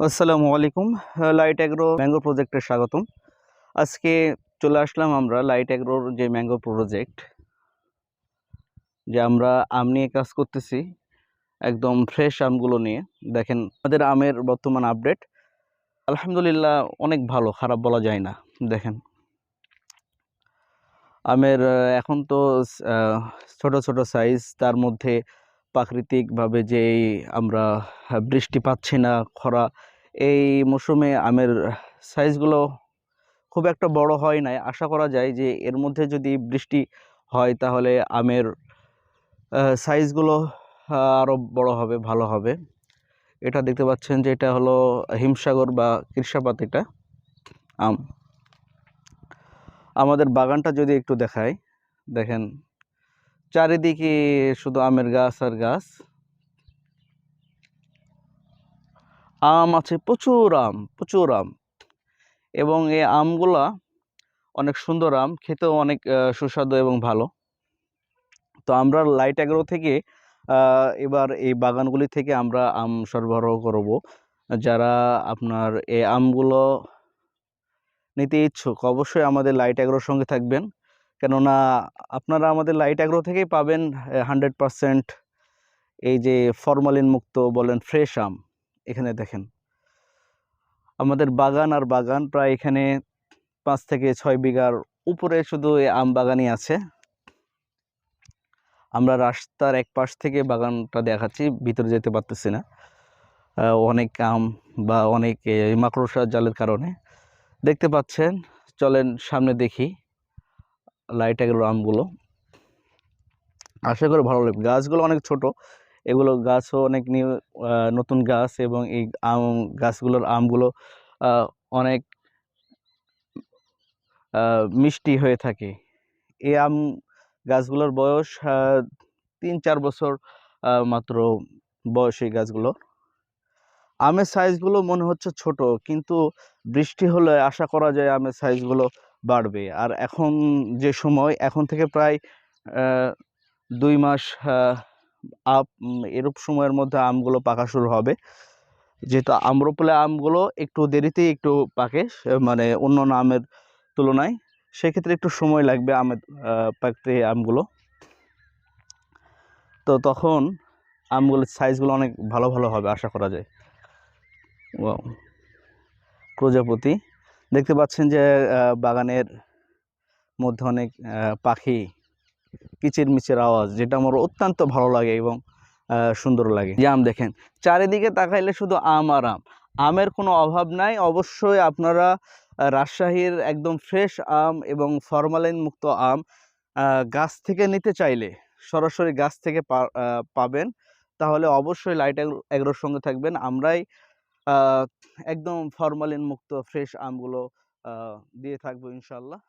আসসালামু আলাইকুম light agro mango প্রজেক্টে স্বাগতম। আজকে চলে আসলাম আমরা লাইট অ্যাগ্রোর যে ম্যাঙ্গো প্রজেক্ট যে আমরা আম নিয়ে কাজ করতেছি, একদম ফ্রেশ আমগুলো নিয়ে। দেখেন, আমাদের আমের বর্তমান আপডেট আলহামদুলিল্লাহ অনেক ভালো, খারাপ বলা যায় না, দেখেন। আমের এখন তো ছোট ছোট সাইজ তার মধ্যে প্রাকৃতিকভাবে যে আমরা বৃষ্টি পাচ্ছি না, খরা, এই মৌসুমে আমের সাইজগুলো খুব একটা বড় হয় নাই। আশা করা যায় যে এর মধ্যে যদি বৃষ্টি হয় তাহলে আমের সাইজগুলো আরও বড় হবে, ভালো হবে। এটা দেখতে পাচ্ছেন যে এটা হলো হিমসাগর বা কৃষাপাত এটা, আম। আমাদের বাগানটা যদি একটু দেখায় দেখেন। চারিদিকে শুধু আমের গাছ আর গাছ। আম আছে, প্রচুর আম প্রচুর আম। এবং এই আমগুলা অনেক সুন্দর আম, খেতেও অনেক সুস্বাদু এবং ভালো। তো আমরা লাইট অ্যাগ্রো থেকে এবার এই বাগানগুলি থেকে আমরা আম সরবরাহ করব। যারা আপনার এই আমগুলো নিতে ইচ্ছুক, অবশ্যই আমাদের লাইট অ্যাগ্রোর সঙ্গে থাকবেন। কেননা আপনারা আমাদের লাইট অ্যাগ্রো থেকেই পাবেন হান্ড্রেড পারসেন্ট এই যে ফরমালিন মুক্ত বলেন ফ্রেশ আম এখানে দেখেন। আমাদের বাগান আর বাগান প্রায় এখানে পাঁচ থেকে ছয় বিঘার উপরে শুধু এই আম বাগানই আছে। আমরা রাস্তার এক পাশ থেকে বাগানটা দেখাচ্ছি ভিতরে যেতে পারতেছি না। অনেক আম বা অনেক এ, মাকড়সা জালের কারণে। দেখতে পাচ্ছেন চলেন সামনে দেখি। লাইট এগুলো আমগুলো। আশা করি ভালো লাগবে। গাছগুলো অনেক ছোট। এগুলো গাছও অনেক নিউ নতুন গাছ এবং এই আম, গাছগুলোর আমগুলো অনেক মিষ্টি হয়ে থাকে। এই আম গাছগুলোর বয়স তিন চার বছর মাত্র বয়স এই গাছগুলো। আমের সাইজগুলো মনে হচ্ছে ছোট, কিন্তু বৃষ্টি হলে আশা করা যায় আমের সাইজগুলো বাড়বে। আর এখন যে সময়, এখন থেকে প্রায় দুই মাস আপ এরূপ সময়ের মধ্যে আমগুলো পাকা শুরু হবে। যেহেতু আম্রপলে আমগুলো একটু দেরিতেই একটু পাকে মানে অন্য আমের তুলনায়, সেক্ষেত্রে একটু সময় লাগবে আমের পাকতে আমগুলো। তো তখন আমগুলোর সাইজগুলো অনেক ভালো ভালো হবে, আশা করা যায়. প্রজাপতি। দেখতে পাচ্ছেন যে বাগানের মধ্যে অনেক পাখি কিচির মিচির আওয়াজ, যেটা আমার অত্যন্ত ভালো লাগে এবং সুন্দর লাগে। যে আম দেখেন, চারিদিকে তাকাইলে শুধু আম আর আম। আমের কোনো অভাব নাই, অবশ্যই আপনারা রাজশাহীর একদম ফ্রেশ আম এবং ফরমালিন মুক্ত আম গাছ থেকে নিতে চাইলে, সরাসরি গাছ থেকে পাবেন। তাহলে অবশ্যই লাইট এগ্রোর সঙ্গে থাকবেন। আমরাই একদম ফরমালিন মুক্ত ফ্রেশ আমগুলো দিয়ে থাকব ইনশাল্লাহ।